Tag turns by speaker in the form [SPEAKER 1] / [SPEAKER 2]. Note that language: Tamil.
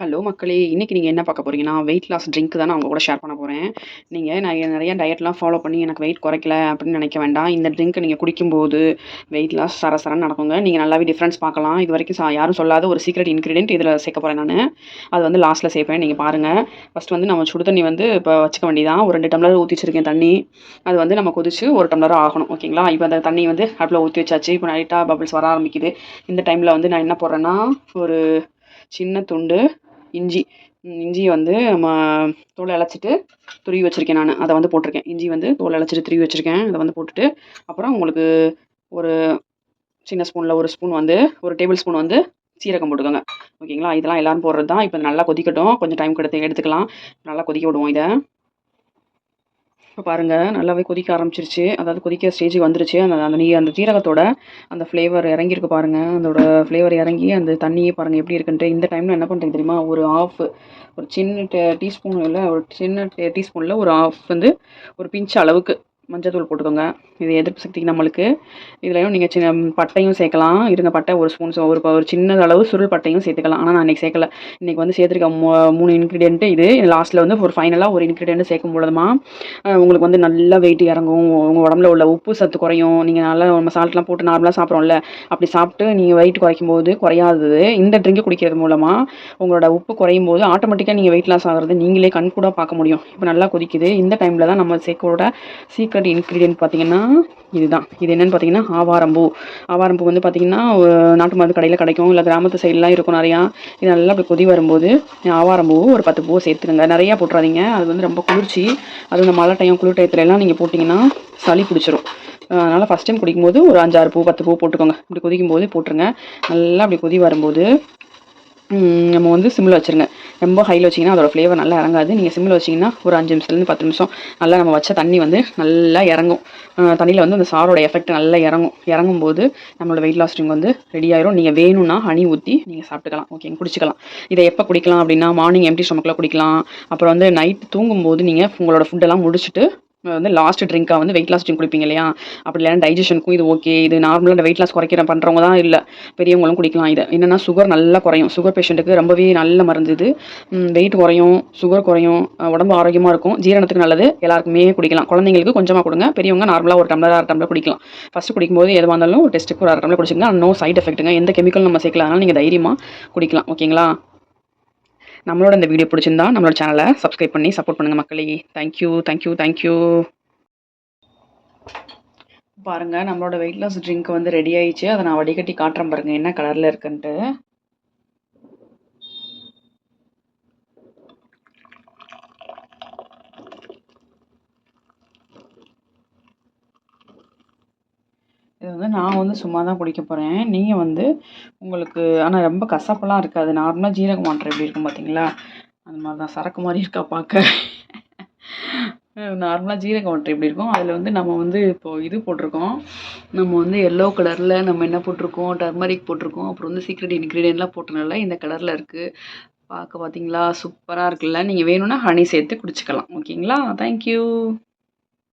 [SPEAKER 1] ஹலோ மக்களே. இன்றைக்கி நீங்கள் என்ன பார்க்க போகிறீங்கன்னா வெயிட் லாஸ் ட்ரிங்க் தான் நான் உங்கள் கூட ஷேர் பண்ண போகிறேன் நீங்கள் நான் நிறைய டயட்லாம் ஃபாலோ பண்ணி எனக்கு வெயிட் குறைக்கல அப்படின்னு நினைக்க வேண்டாம். இந்த ட்ரிங்க் நீங்கள் குடிக்கும்போது வெயிட் லாஸ் சரசரன்னு நடக்குங்க. நீங்கள் நல்லாவே டிஃப்ரென்ஸ் பார்க்கலாம். இது வரைக்கும் சா யாரும் சொல்லாத ஒரு சீக்ரெட் இன்க்ரீடியன்ட் இதில் சேர்க்க போகிறேன் நான். அது வந்து லாஸ்ட்டில் சேர்ப்பேன். நீங்கள் பாருங்கள் ஃபஸ்ட் வந்து நம்ம சுடு தண்ணி வந்து இப்போ வச்சுக்க வேண்டியதான் ஒரு ரெண்டு டம்ளர் ஊற்றி வச்சிருக்கேன் தண்ணி. அது வந்து நம்ம கொதிச்சு ஒரு டம்ளர் ஆகணும். ஓகேங்களா? இப்போ அந்த தண்ணி வந்து அடுப்பில் ஊற்றி வச்சாச்சு. இப்போ நைட்டாக பபிள்ஸ் வர ஆரம்பிக்குது. இந்த டைமில் வந்து நான் என்ன போடுறேன்னா ஒரு சின்ன துண்டு இஞ்சி இஞ்சியை வந்து நம்ம தோலை அழைச்சிட்டு துருவி வச்சுருக்கேன் நான். அதை வந்து போட்டிருக்கேன். இஞ்சி வந்து தோலை அழைச்சிட்டு துருவி வச்சுருக்கேன். அதை வந்து போட்டுட்டு அப்புறம் உங்களுக்கு ஒரு சின்ன ஸ்பூனில் ஒரு ஸ்பூன் வந்து ஒரு டேபிள் ஸ்பூன் வந்து சீரகம் போட்டுக்கோங்க. ஓகேங்களா? இதெல்லாம் எல்லோரும் போடுறது தான் இப்போ நல்லா கொதிக்கட்டும். கொஞ்சம் டைம் கொடுத்து எடுத்துக்கலாம். நல்லா கொதிக்க விடுவோம் இதை. இப்போ பாருங்கள் நல்லாவே கொதிக்க ஆரம்பிச்சிருச்சு. அதாவது கொதிக்கிற ஸ்டேஜுக்கு வந்துருச்சு. அந்த அந்த நீ அந்த ஜீரகத்தோட அந்த ஃப்ளேவர் இறங்கியிருக்கு பாருங்கள் அதோட ஃப்ளேவர் இறங்கி அந்த தண்ணியே பாருங்கள் எப்படி இருக்குன்ட்டு. இந்த டைமில் என்ன பண்ணுறீங்க தெரியுமா? ஒரு ஆஃப் ஒரு சின்ன டீஸ்பூன் இல்லை ஒரு சின்ன டீஸ்பூனில் ஒரு ஆஃப் வந்து ஒரு பிஞ்ச் அளவுக்கு மஞ்சத்தூள் போட்டுக்கோங்க. இது எதிர்ப்பு சக்திக்கு நம்மளுக்கு. இதுலேயும் நீங்கள் சின்ன பட்டையும் சேர்க்கலாம். இருங்க பட்டை ஒரு ஸ்பூன் ஒரு ஒரு சின்ன அளவு சுருள் பட்டையும் சேர்த்துக்கலாம். ஆனால் நான் இன்றைக்கி சேர்க்கல. இன்றைக்கி வந்து சேர்த்துருக்க மூணு இன்க்ரீடியன்ட்டு இது. லாஸ்ட்டில் வந்து ஒரு ஃபைனலாக ஒரு இன்க்ரீடியன்ட் சேர்க்கும் பொழுதுமா உங்களுக்கு வந்து நல்லா வெயிட் இறங்கும். உங்கள் உடம்புல உள்ள உப்பு சத்து குறையும். நீங்கள் நல்லா நம்ம சால்ட்லாம் போட்டு நார்மலாக சாப்பிட்றோம்ல. அப்படி சாப்பிட்டு நீங்கள் வெயிட் குறைக்கும் போது குறையாதது. இந்த ட்ரிங்க் குடிக்கிறது மூலமாக உங்களோட உப்பு குறையும் போது ஆட்டோமேட்டிக்காக நீங்கள் வெயிட் லாஸ் ஆகிறது நீங்களே கண் கூட பார்க்க முடியும். இப்போ நல்லா கொதிக்குது. இந்த டைமில் தான் நம்ம சேர்க்கோட சீக்ரெட் இன்க்ரீடியன்ட் பார்த்தீங்கன்னா இதுதான். இது என்னென்னு பார்த்தீங்கன்னா ஆவாரம்பூ. ஆவாரம்பூ வந்து பார்த்திங்கன்னா நாட்டு மருந்து கடையில் கிடைக்கும். இல்லை கிராமத்து சைட்லாம் இருக்கும் நிறையா. இது நல்லா அப்படி கொதி வரும்போது ஆவாரம்பூ ஒரு பத்து பூவை சேர்த்துக்கோங்க. நிறையா போட்டுறாதீங்க. அது வந்து ரொம்ப குளிர்ச்சி. அது இந்த மழை டைம் குளிர் டயத்துலலாம் நீங்கள் போட்டிங்கன்னா சளி பிடிச்சிரும். அதனால் ஃபஸ்ட் டைம் குடிக்கும்போது ஒரு அஞ்சாறு பூ பத்து பூ போட்டுக்கோங்க. இப்படி கொதிக்கும் போது போட்டுருங்க. நல்லா அப்படி கொதி வரும்போது நம்ம வந்து சிம்மில் வச்சுருங்க. ரொம்ப ஹையில் வச்சிங்கன்னா அதோட ஃப்ளேவர் நல்லா இறங்காது. நீங்கள் சிம்மில் வச்சிங்கன்னா ஒரு அஞ்சு நிமிஷத்துலேருந்து பத்து நிமிஷம் நல்லா நம்ம வச்ச தண்ணி வந்து நல்லா இறங்கும். தண்ணியில் வந்து அந்த சாரோட எஃபெக்ட் நல்லா இறங்கும். இறங்கும் போது நம்மளோட வெயிட் லாஸ் ட்ரிங்க் வந்து ரெடி ஆயிரும். நீங்கள் வேணும்னா ஹனி ஊற்றி நீங்கள் சாப்பிட்டுக்கலாம். ஓகேங்க குடிச்சிக்கலாம். இதை எப்போ குடிக்கலாம் அப்படின்னா மார்னிங் எம்டி ஸ்டொமக்கில் குடிக்கலாம். அப்புறம் வந்து நைட் தூங்கும்போது நீங்கள் உங்களோட ஃபுட்டெல்லாம் முடிச்சுட்டு வந்து லாஸ்ட் ட்ரிங்காக வந்து வெயிட் லாஸ் ட்ரிங்க் குடிப்பீங்க இல்லையா? அப்படி இல்லைனா டைஜஷனுக்கும் இது ஓகே இது நார்மலாக வெயிட் லாஸ் குறைக்கிற பண்ணுறவங்க தான் இல்லை. பெரியவங்களும் குடிக்கலாம். இதை என்னென்னா சுகர் நல்லா குறையும். சுகர் பேஷண்ட்டுக்கு ரொம்பவே நல்ல மருந்து இது. வெயிட் குறையும் சுகர் குறையும் உடம்பு ஆரோக்கியமாக இருக்கும். ஜீரணத்துக்கு நல்லது. எல்லாருக்குமே குடிக்கலாம். குழந்தைங்களுக்கு கொஞ்சமாக கொடுங்க. பெரியவங்க நார்மலாக ஒரு டம்ளர் அரை டம்ளர் குடிக்கலாம். ஃபஸ்ட்டு குடிக்கும்போது எதுவாக இருந்தாலும் ஒரு டெஸ்ட்டுக்கு ஒரு அரை டம்ளர் குடிச்சிங்கன்னா நோ சைட் எஃபெக்ட்டுங்க எந்த கெமிக்கல் நம்ம சேர்க்கல நீங்கள் தைரியமாக குடிக்கலாம். ஓகேங்களா நம்மளோட இந்த வீடியோ பிடிச்சிருந்தா நம்மளோட சேனலை சப்ஸ்கிரைப் பண்ணி சப்போர்ட் பண்ணுங்கள் மக்களே. தேங்க்யூ தேங்க்யூ தேங்க்யூ பாருங்கள் நம்மளோட வெயிட் லாஸ் ட்ரிங்க் வந்து ரெடி ஆயிடுச்சு. அதை நான் வடிகட்டி காட்டுறேன் பாருங்கள் என்ன கலரில் இருக்குன்ட்டு. இது வந்து நான் வந்து சும்மா தான் குடிக்க போகிறேன் நீங்கள் வந்து உங்களுக்கு ஆனால் ரொம்ப கசப்பெல்லாம் இருக்காது. நார்மலாக ஜீரக மாற்றம் எப்படி இருக்கும் பார்த்தீங்களா அந்த மாதிரி தான் சரக்கு மாதிரி இருக்கா பார்க்க நார்மலாக ஜீரக மாற்றம் எப்படி இருக்கும்? அதில் வந்து நம்ம வந்து இப்போது இது போட்டிருக்கோம். நம்ம வந்து எல்லோ கலரில் நம்ம என்ன போட்டிருக்கோம்? டர்மரிக் போட்டிருக்கோம். அப்புறம் வந்து சீக்ரெட் இன்க்ரீடியன்ட்லாம் போட்டனால இந்த கலரில் இருக்குது பார்க்க பார்த்தீங்களா சூப்பராக இருக்குல்ல. நீங்கள் வேணும்னா ஹனி சேர்த்து குடிச்சிக்கலாம். ஓகேங்களா? தேங்க்யூ